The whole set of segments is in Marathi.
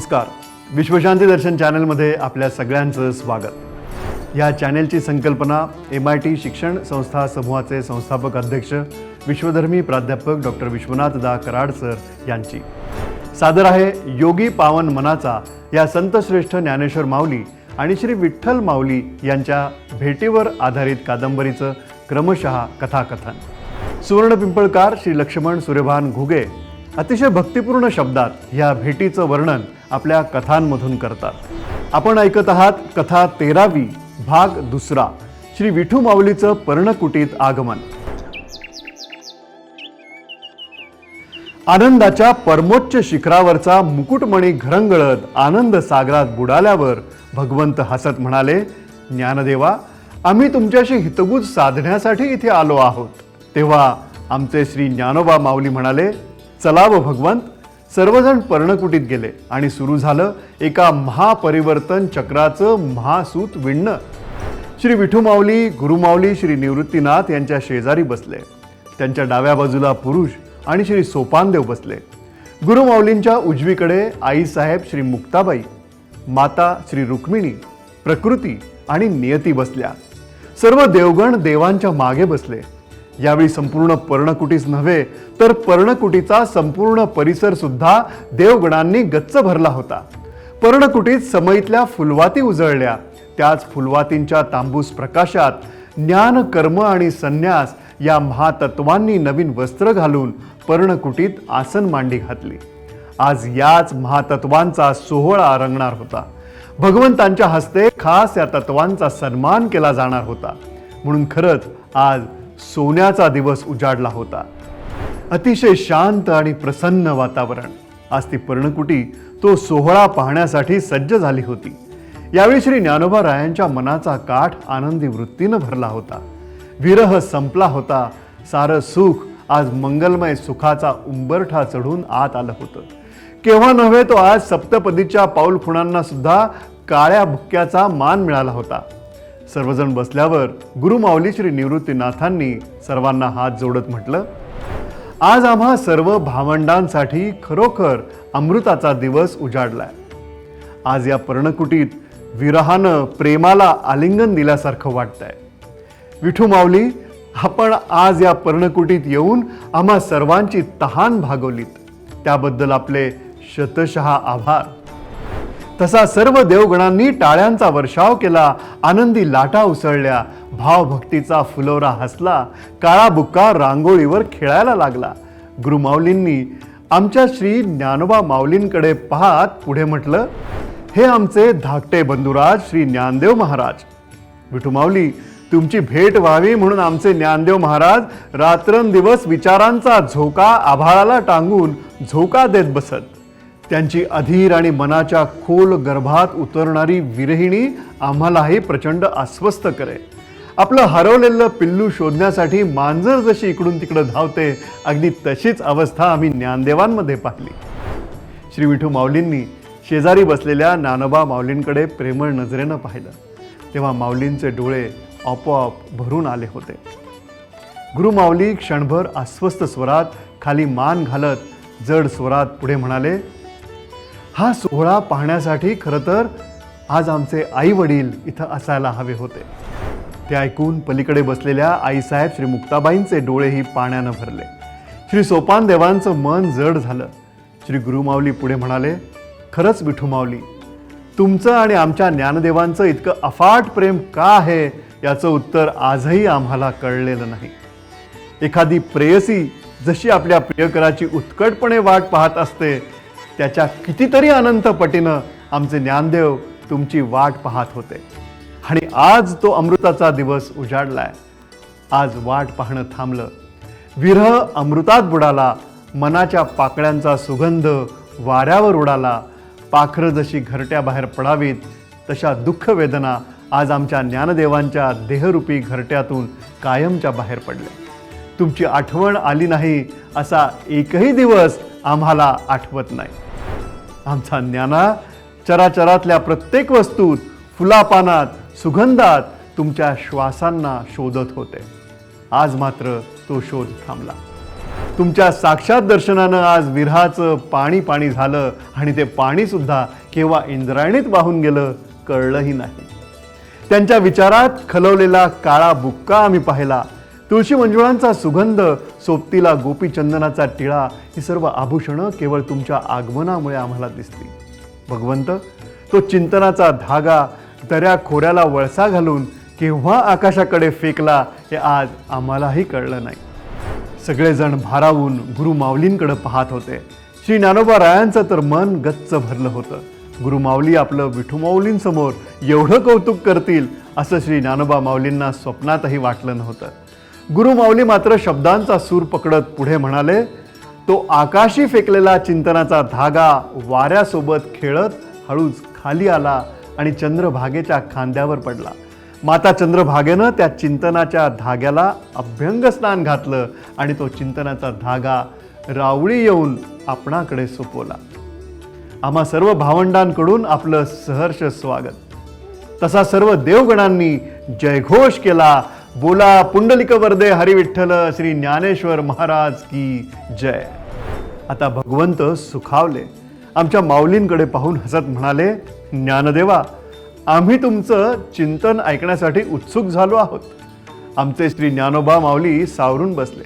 नमस्कार. विश्वशांती दर्शन चॅनलमध्ये आपल्या सगळ्यांचं स्वागत. या चॅनेलची संकल्पना एम आय टी शिक्षण संस्था समूहाचे संस्थापक अध्यक्ष विश्वधर्मी प्राध्यापक डॉक्टर विश्वनाथ दा कराड सर यांची. सादर आहे योगी पावन मनाचा या संतश्रेष्ठ ज्ञानेश्वर माऊली आणि श्री विठ्ठल माऊली यांच्या भेटीवर आधारित कादंबरीचं क्रमशः कथाकथन. सुवर्ण पिंपळकार श्री लक्ष्मण सूर्यभान घुगे अतिशय भक्तिपूर्ण शब्दात या भेटीचं वर्णन आपल्या कथांमधून करतात. आपण ऐकत आहात कथा तेरावी भाग दुसरा. श्री विठू माऊलीचं पर्णकुटीत आगमन. आनंदाच्या परमोच्च शिखरावरचा मुकुटमणी घरंगळत आनंद सागरात बुडाल्यावर भगवंत हसत म्हणाले ज्ञानदेवा आम्ही तुमच्याशी हितगुज साधण्यासाठी इथे आलो आहोत. तेव्हा आमचे श्री ज्ञानोबा माऊली म्हणाले चला व भगवंत सर्वजण पर्णकुटीत गेले आणि सुरू झालं एका महापरिवर्तन चक्राचं महासूत विणणं. श्री विठुमाऊली गुरुमाऊली श्री निवृत्तीनाथ यांच्या शेजारी बसले. त्यांच्या डाव्या बाजूला पुरुष आणि श्री सोपानदेव बसले. गुरुमाऊलींच्या उजवीकडे आईसाहेब श्री मुक्ताबाई माता श्री रुक्मिणी प्रकृती आणि नियती बसल्या. सर्व देवगण देवांच्या मागे बसले. यावेळी संपूर्ण पर्णकुटीच नव्हे तर पर्णकुटीचा संपूर्ण परिसर सुद्धा देवगणांनी गच्च भरला होता. पर्णकुटीत समईतल्या फुलवाती उजळल्या. त्याच फुलवातींच्या तांबूस प्रकाशात ज्ञान कर्म आणि संन्यास या महातत्वांनी नवीन वस्त्र घालून पर्णकुटीत आसन मांडी घातली. आज याच महातत्वांचा सोहळा रंगणार होता. भगवंतांच्या हस्ते खास या तत्वांचा सन्मान केला जाणार होता. म्हणून खरंच आज सोन्याचा दिवस उजाडला होता. अतिशय शांत आणि प्रसन्न वातावरण. आज ती पर्णकुटी तो सोहळा पाहण्यासाठी सज्ज झाली होती. यावेळी श्री ज्ञानोबा रायांच्या मनाचा काठ आनंदी वृत्तीनं भरला होता. विरह संपला होता. सारं सुख आज मंगलमय सुखाचा उंबरठा चढून आत आलं होतं. केव्हा नव्हे तो आज सप्तपदीच्या पाऊल खुणांना सुद्धा काळ्या भुक्क्याचा मान मिळाला होता. सर्वजण बसल्यावर गुरुमाऊली श्री निवृत्तीनाथांनी सर्वांना हात जोडत म्हटलं आज आम्हा सर्व भावंडांसाठी खरोखर अमृताचा दिवस उजाडलाय. आज या पर्णकुटीत विरहानं प्रेमाला आलिंगन दिल्यासारखं वाटतंय. विठू माऊली आपण आज या पर्णकुटीत येऊन आम्हा सर्वांची तहान भागवलीत. त्याबद्दल आपले शतशः आभार. तसा सर्व देवगणांनी टाळ्यांचा वर्षाव केला. आनंदी लाटा उसळल्या. भावभक्तीचा फुलोरा हसला. काळा बुक्का रांगोळीवर खेळायला लागला. गुरुमाऊलींनी आमच्या श्री ज्ञानोबा माऊलींकडे पाहत पुढे म्हटलं हे आमचे धाकटे बंधुराज श्री ज्ञानदेव महाराज. विठुमाऊली तुमची भेट व्हावी म्हणून आमचे ज्ञानदेव महाराज रात्रंदिवस विचारांचा झोका आभाळाला टांगून झोका देत बसत. त्यांची अधीर आणि मनाच्या खोल गर्भात उतरणारी विरहिणी आम्हालाही प्रचंड अस्वस्थ करे. आपलं हरवलेलं पिल्लू शोधण्यासाठी मांजर जशी इकडून तिकडं धावते अगदी तशीच अवस्था आम्ही ज्ञानदेवांमध्ये पाहिली. श्री विठू माऊलींनी शेजारी बसलेल्या नानोबा माऊलींकडे प्रेमळ नजरेनं पाहिलं. तेव्हा माऊलींचे डोळे आपोआप भरून आले होते. गुरुमाऊली क्षणभर अस्वस्थ स्वरात खाली मान घालत जड स्वरात पुढे म्हणाले हा सोहळा पाहण्यासाठी खरं तर आज आमचे आई वडील इथं असायला हवे होते. ते ऐकून पलीकडे बसलेल्या आईसाहेब श्री मुक्ताबाईंचे डोळेही पाण्यानं भरले. श्री सोपान देवांचं मन जड झालं. श्री गुरुमावली पुढे म्हणाले खरंच विठुमावली तुमचं आणि आमच्या ज्ञानदेवांचं इतकं अफाट प्रेम का आहे याचं उत्तर आजही आम्हाला कळलेलं नाही. एखादी प्रेयसी जशी आपल्या प्रियकराची उत्कटपणे वाट पाहत असते त्याच्या कितीतरी अनंत पटीनं आमचे ज्ञानदेव तुमची वाट पाहत होते. आणि आज तो अमृताचा दिवस उजाडलाय. आज वाट पाहणं थांबलं. विरह अमृतात बुडाला मनाच्या पाकळ्यांचा सुगंध वाऱ्यावर उडाला. पाखरं जशी घरट्या बाहेर पडावीत तशा दुःख वेदना आज आमच्या ज्ञानदेवांच्या देहरूपी घरट्यातून कायमच्या बाहेर पडल्या. तुमची आठवण आली नाही असा एकही दिवस आम्हाला आठवत नाही. आमचा ज्ञाना चराचरातल्या प्रत्येक वस्तूत फुलापानात सुगंधात तुमच्या श्वासांना शोधत होते. आज मात्र तो शोध थांबला. तुमच्या साक्षात दर्शनानं आज विरहाचं पाणी पाणी झालं आणि ते पाणीसुद्धा केव्हा इंद्रायणीत वाहून गेलं कळलंही नाही. त्यांच्या विचारात खलवलेला काळा बुक्का आम्ही पाहिला. तुळशी मंजुळांचा सुगंध सोबतीला गोपीचंदनाचा टिळा ही सर्व आभूषणं केवळ तुमच्या आगमनामुळे आम्हाला दिसली भगवंत तो चिंतनाचा धागा दऱ्या खोऱ्याला वळसा घालून केव्हा आकाशाकडे फेकला हे आज आम्हालाही कळलं नाही. सगळेजण भारावून गुरु माऊलींकडे पाहत होते. श्री ज्ञानोबा रायांचं तर मन गच्च भरलं होतं. गुरु माऊली आपलं विठू माऊलींसमोर एवढं कौतुक करतील असं श्री ज्ञानोबा माऊलींना स्वप्नातही वाटलं नव्हतं. गुरुमाऊली मात्र शब्दांचा सूर पकडत पुढे म्हणाले तो आकाशी फेकलेला चिंतनाचा धागा वाऱ्यासोबत खेळत हळूच खाली आला आणि चंद्रभागेच्या खांद्यावर पडला. माता चंद्रभागेनं त्या चिंतनाच्या धाग्याला अभ्यंग स्नान घातलं आणि तो चिंतनाचा धागा रावळी येऊन आपणाकडे सोपवला. आम्हा सर्व भावंडांकडून आपलं सहर्ष स्वागत. तसा सर्व देवगणांनी जयघोष केला बोला पुंडलिक वर्दे हरिविठ्ठल श्री ज्ञानेश्वर महाराज की जय. आता भगवंत सुखावले. आमच्या माऊलींकडे पाहून हसत म्हणाले ज्ञानदेवा आम्ही तुमचं चिंतन ऐकण्यासाठी उत्सुक झालो आहोत. आमचे श्री ज्ञानोबा माऊली सावरून बसले.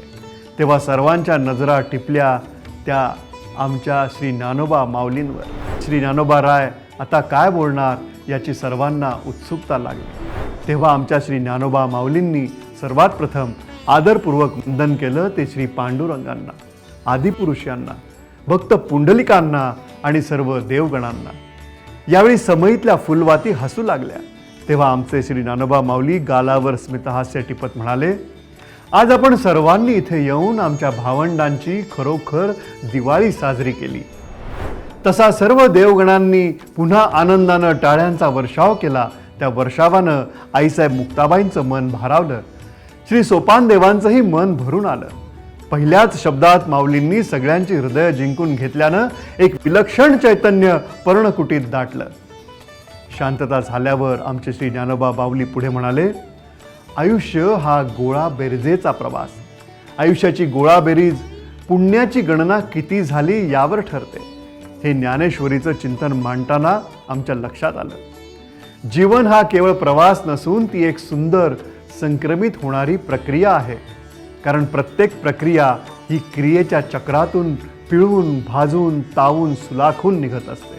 तेव्हा सर्वांच्या नजरा टिपल्या त्या आमच्या श्री ज्ञानोबा माऊलींवर. श्री ज्ञानोबा राय आता काय बोलणार? याची सर्वांना उत्सुकता लागली. तेव्हा आमच्या श्री ज्ञानोबा माऊलींनी सर्वात प्रथम आदरपूर्वक वंदन केलं ते श्री पांडुरंगांना आदिपुरुष यांना भक्त पुंडलिकांना आणि सर्व देवगणांना. यावेळी समईतल्या फुलवाती हसू लागल्या. तेव्हा आमचे श्री ज्ञानोबा माऊली गालावर स्मितहास्य टिपत म्हणाले आज आपण सर्वांनी इथे येऊन आमच्या भावंडांची खरोखर दिवाळी साजरी केली. तसा सर्व देवगणांनी पुन्हा आनंदानं टाळ्यांचा वर्षाव केला त्या वर्षावानं आईसाहेब मुक्ताबाईंचं मन भारावलं. श्री सोपान देवांचंही मन भरून आलं. पहिल्याच शब्दात माऊलींनी सगळ्यांची हृदय जिंकून घेतल्यानं एक विलक्षण चैतन्य पर्णकुटीत दाटलं. शांतता झाल्यावर आमचे श्री ज्ञानोबा बावली पुढे म्हणाले आयुष्य हा गोळा बेरजेचा प्रवास. आयुष्याची गोळाबेरीज पुण्याची गणना किती झाली यावर ठरते. हे ज्ञानेश्वरीचं चिंतन मांडताना आमच्या लक्षात आलं. जीवन हा केवळ प्रवास नसून ती एक सुंदर संक्रमित होणारी प्रक्रिया आहे. कारण प्रत्येक प्रक्रिया ही क्रियेच्या चक्रातून पिळून भाजून तावून सुलाखून निघत असते.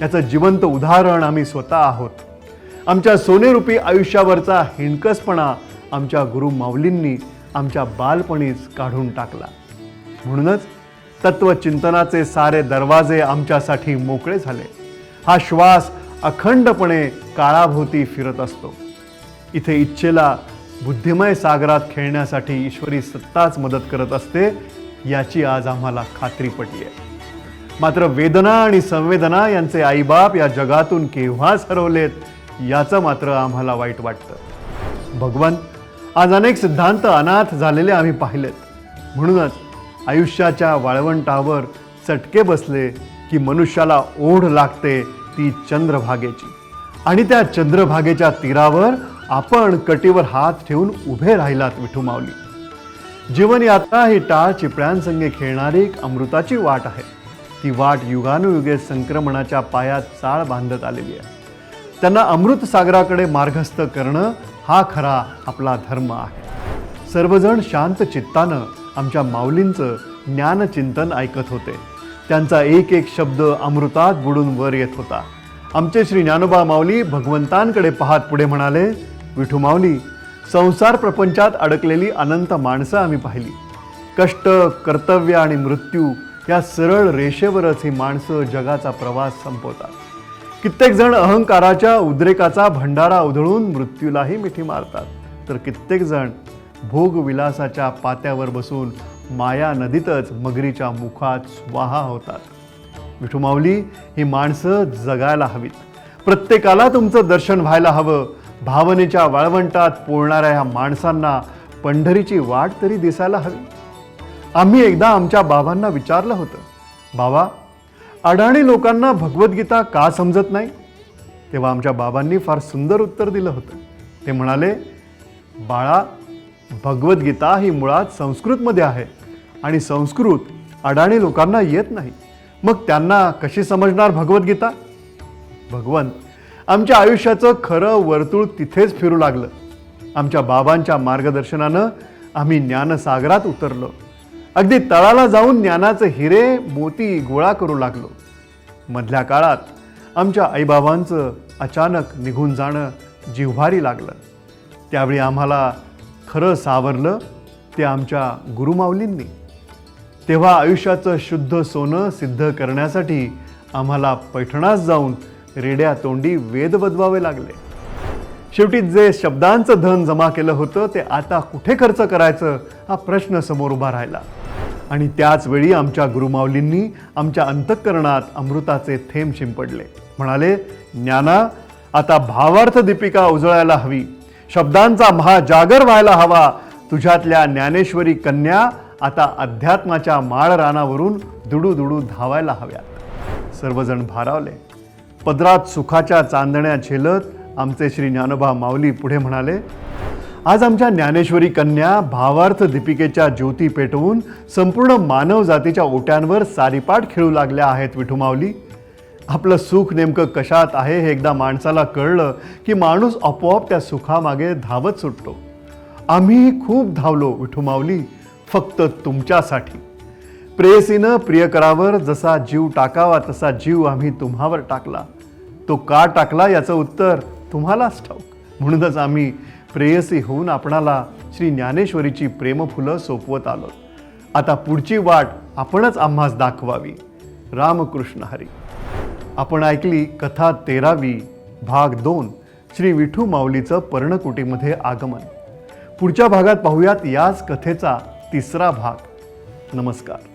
याचं जिवंत उदाहरण आम्ही स्वतः आहोत. आमच्या सोनेरूपी आयुष्यावरचा हिणकसपणा आमच्या गुरु माऊलींनी आमच्या बालपणीच काढून टाकला. म्हणूनच तत्वचिंतनाचे सारे दरवाजे आमच्यासाठी मोकळे झाले. हा श्वास अखंडपणे काळाभोवती फिरत असतो. इथे इच्छेला बुद्धिमय सागरात खेळण्यासाठी ईश्वरी सत्ताच मदत करत असते याची आज आम्हाला खात्री पटली आहे मात्र वेदना आणि संवेदना यांचे आईबाप या जगातून केव्हाच हरवलेत याचं मात्र आम्हाला वाईट वाटतं. भगवान आज अनेक सिद्धांत अनाथ झालेले आम्ही पाहिलेत. म्हणूनच आयुष्याच्या वाळवंटावर चटके बसले की मनुष्याला ओढ लागते ती चंद्रभागेची. आणि त्या चंद्रभागेच्या तीरावर आपण कटीवर हात ठेवून उभे राहिलात विठू माऊली. जीवन यात्रा ही टाळ चिपळ्यांसंगे खेळणारी एक अमृताची वाट आहे. ती वाट युगानुयुगे संक्रमणाच्या पायात चाळ बांधत आलेली आहे. त्यांना अमृत सागराकडे मार्गस्थ करणं हा खरा आपला धर्म आहे. सर्वजण शांत चित्तानं आमच्या माऊलींचं ज्ञानचिंतन ऐकत होते. त्यांचा एक एक शब्द अमृतात बुडून वर येत होता. आमचे श्री ज्ञानोबा माऊली भगवंतांकडे पाहत पुढे म्हणाले विठू माऊली संसार प्रपंचात अडकलेली अनंत माणसं आम्ही पाहिली. कष्ट कर्तव्य आणि मृत्यू या सरळ रेषेवरच ही माणसं जगाचा प्रवास संपवतात. कित्येक जण अहंकाराच्या उद्रेकाचा भंडारा उधळून मृत्यूलाही मिठी मारतात. तर कित्येक जण भोगविलासाच्या पात्यावर बसून माया नदीतच मगरीच्या मुखात स्वाहा होतात. विठू माऊली ही माणसं जगायला हवीत. प्रत्येकाला तुमचं दर्शन व्हायला हवं. भावनेच्या वाळवंटात पोळणाऱ्या ह्या माणसांना पंढरीची वाट तरी दिसायला हवी. आम्ही एकदा आमच्या बाबांना विचारलं होतं बाबा अडाणी लोकांना भगवद्गीता का समजत नाही? तेव्हा आमच्या बाबांनी फार सुंदर उत्तर दिलं होतं. ते म्हणाले बाळा भगवद्गीता ही मुळात संस्कृतमध्ये आहे आणि संस्कृत अडाणी लोकांना येत नाही. मग त्यांना कशी समजणार भगवद्गीता? भगवंत आमच्या आयुष्याचं खरं वर्तुळ तिथेच फिरू लागलं. आमच्या बाबांच्या मार्गदर्शनानं आम्ही ज्ञानसागरात उतरलो. अगदी तळाला जाऊन ज्ञानाचे हिरे मोती गोळा करू लागलो. मधल्या काळात आमच्या आईबाबांचं अचानक निघून जाणं जिव्हारी लागलं. त्यावेळी आम्हाला खरं सावरलं ते आमच्या गुरुमाऊलींनी. तेव्हा आयुष्याचं शुद्ध सोनं सिद्ध करण्यासाठी आम्हाला पैठणास जाऊन रेड्या तोंडी वेद बदवावे लागले. शेवटी जे शब्दांचं धन जमा केलं होतं ते आता कुठे खर्च करायचं हा प्रश्न समोर उभा राहिला. आणि त्याचवेळी आमच्या गुरुमाऊलींनी आमच्या अंतःकरणात अमृताचे थेंब शिंपडले. म्हणाले ज्ञाना आता भावार्थ दीपिका उजळायला हवी. शब्दांचा महाजागर व्हायला हवा. तुझ्यातल्या ज्ञानेश्वरी कन्या आता अध्यात्माच्या माळरानावरून दुडू दुडू धावायला हव्यात. सर्वजण भारावले. पदरात सुखाच्या चांदण्या झेलत आमचे श्री ज्ञानोबा माऊली पुढे म्हणाले आज आमच्या ज्ञानेश्वरी कन्या भावार्थ दीपिकेच्या ज्योती पेटवून संपूर्ण मानव जातीच्या ओट्यांवर सारीपाट खेळू लागल्या आहेत विठू माऊली. आपलं सुख नेमकं कशात आहे हे एकदा माणसाला कळलं की माणूस आपोआप त्या सुखामागे धावत सुटतो. आम्ही खूप धावलो विठुमावली फक्त तुमच्यासाठी. प्रेयसीनं प्रियकरावर जसा जीव टाकावा तसा जीव आम्ही तुम्हावर टाकला. तो का टाकला याचं उत्तर तुम्हालाच ठाऊक. म्हणूनच आम्ही प्रेयसी होऊन आपणाला श्री ज्ञानेश्वरीची प्रेमफुलं सोपवत आलो. आता पुढची वाट आपणच आम्हास दाखवावी. रामकृष्ण हरी. आपण ऐकली कथा तेरावी भाग दोन श्री विठू माऊलीचं पर्णकुटीमध्ये आगमन. पुढच्या भागात पाहूयात याच कथेचा तिसरा भाग. नमस्कार.